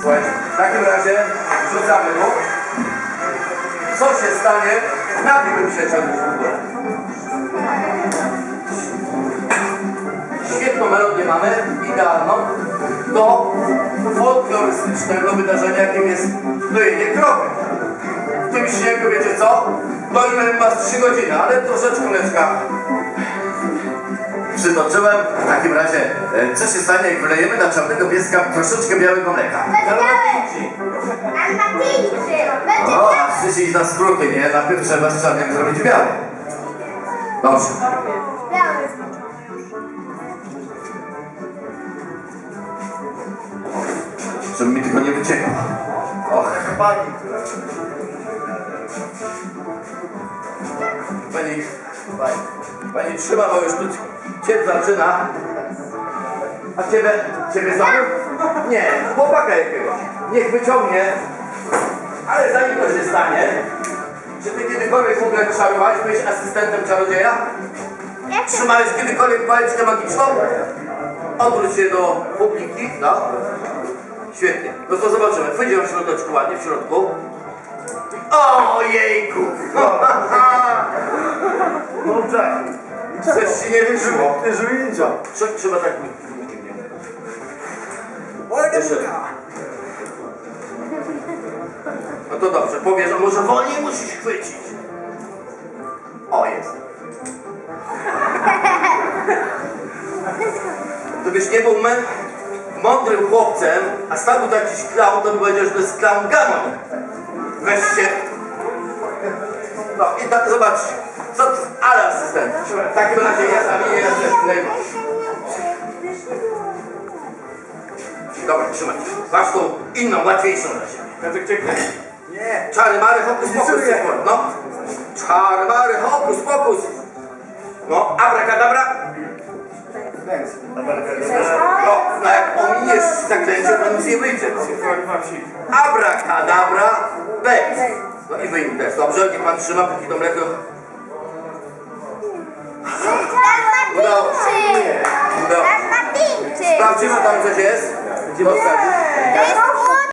Słuchajcie, w takim razie rzucamy mu. Co się stanie? Nabiłbym się czegoś. Świetną melodię mamy, idealną, do folklorystycznego wydarzenia, jakim jest dojenie krowy. W tym śniegu, wiecie co? Dojmy masz 3 godziny, ale troszeczkę mleczka przytoczyłem. W takim razie, e, co się stanie, jak wylejemy na czarnego pieska troszeczkę białego mleka? Dalmatynczy. Będzie O, a chcecie iść na skróty, nie? Najpierw trzeba z czarnym zrobić biały. Dobrze. Żeby mi tylko nie wyciekło. Pani. Pani, pani, pani trzyma, już tu cię zaczyna. A ciebie, ciebie znowu? Nie, chłopaka jakiegoś. Niech wyciągnie. Ale zanim to się stanie, czy ty kiedykolwiek w ogóle czarowałeś? Byłeś asystentem czarodzieja? Trzymałeś kiedykolwiek pałeczkę magiczną? Odwróć się do publiki, no. Świetnie. No to zobaczymy. Wyjdziemy w środeczku ładnie, w środku. Ojejku! Dobrze. Coś ci nie wyszło. Ty żyjcie. Trze- Trzeba tak... Jeszcze. No to dobrze, powiesz, a może wolniej musisz chwycić. O, jest. Gdybyś nie był mę- mądrym chłopcem, a stał tu jakiś klaun, to by powiedział, że to jest klaun Gamoń. Weź się. No i tak zobaczcie. Co, ale asystent. W takim razie ja sami nie jestem. Dobra, trzymaj. Masz tą inną, łatwiejszą dla siebie. Nie. Czary mary hokus pokus. No. Czary mary hokus pokus. No, abracadabra. Thanks. No, no jak ominiesz zaklęcie, to nic nie wyjdzie. Abracadabra, bez. No i wyjmij też, dobrze? Niech pan trzyma, póki to mleko... Udało się. Udało. Sprawdzimy tam coś jest. Gdzie jest